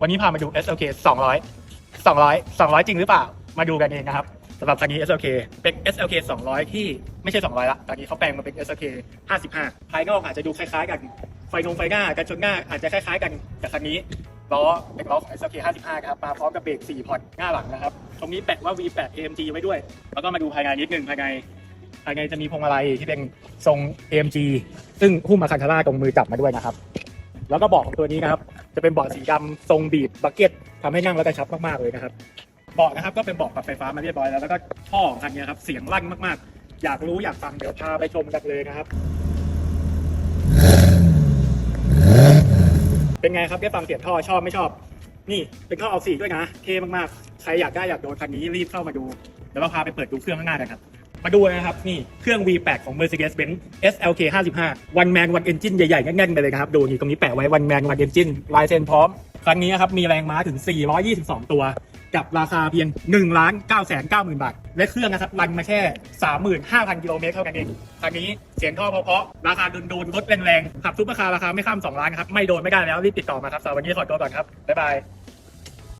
วันนี้พามาดู SLK 200 200 200 จริงหรือเปล่า มาดูกันเองนะครับสำหรับคันนี้ SLK เป็น SLK 200 ที่ไม่ใช่ 200 ละ ตอนนี้เขาแปลงมาเป็น SLK 55 ภายนอกอาจจะดูคล้ายๆ กัน ไฟนงไฟหน้ากันชนหน้าอาจจะคล้ายๆ กันกับคันนี้ล้อเป็นล้อของ SLK 55 ครับ มาพร้อมกับเบรก 4 พอร์ตหน้าหลังนะครับ ตรงนี้แปะว่า V8 AMG ไว้ด้วย แล้วก็มาดูภายในนิดนึงภายในภายในจะมีพวงมาลัยที่เป็นทรง AMG ซึ่งหุ้มมาคันธาร่าตรงมือจับมาด้วยนะครับ แล้วก็บาะของตัวนี้นะครับ จะเป็นเบาะสีดำทรงบีบบักเก็ตทำให้นั่งแล้วกระชับมากๆเลยนะครับเบาะนะครับก็เป็นเบาะปรับไฟฟ้ามาเรียบร้อยแล้วแล้วก็ท่อของคันนี้ครับเสียงลั่นมากๆ อยากรู้อยากฟังเดี๋ยวพาไปชมกันเลยนะครับ เป็นไงครับได้ฟังเสียงท่อชอบไม่ชอบ นี่เป็นท่อเอาสีด้วยนะเท่มากๆใครอยากได้อยากโดนคันนี้รีบเข้ามาดูเดี๋ยวเราพาไปเปิดดูเครื่องข้างหน้ากันครับ มาดูนะครับ นี่เครื่อง V8 ของ Mercedes-Benz SLK 55 One Man One Engine ใหญ่ๆแน่นๆ ไปเลยนะครับ ดูนี่ตรงนี้แปะไว้ One Man One Engine ลายเซ็นพร้อม ครั้งนี้นะครับมีแรงม้าถึง 422 ตัว กับราคาเพียง1ล้าน9แสน9หมื่นบาท และเครื่องนะครับรันมาแค่ 35,000 กิโลเมตรเท่านั้นเองคันนี้เสียงท่อเพราะๆราคาโดนๆรถแรงๆขับซุปเปอร์คาร์ราคาไม่ข้าม 2 ล้านครับไม่โดนไม่ได้แล้วรีบติดต่อมาครับสำหรับวันนี้ขอตัวก่อนครับบ๊ายบาย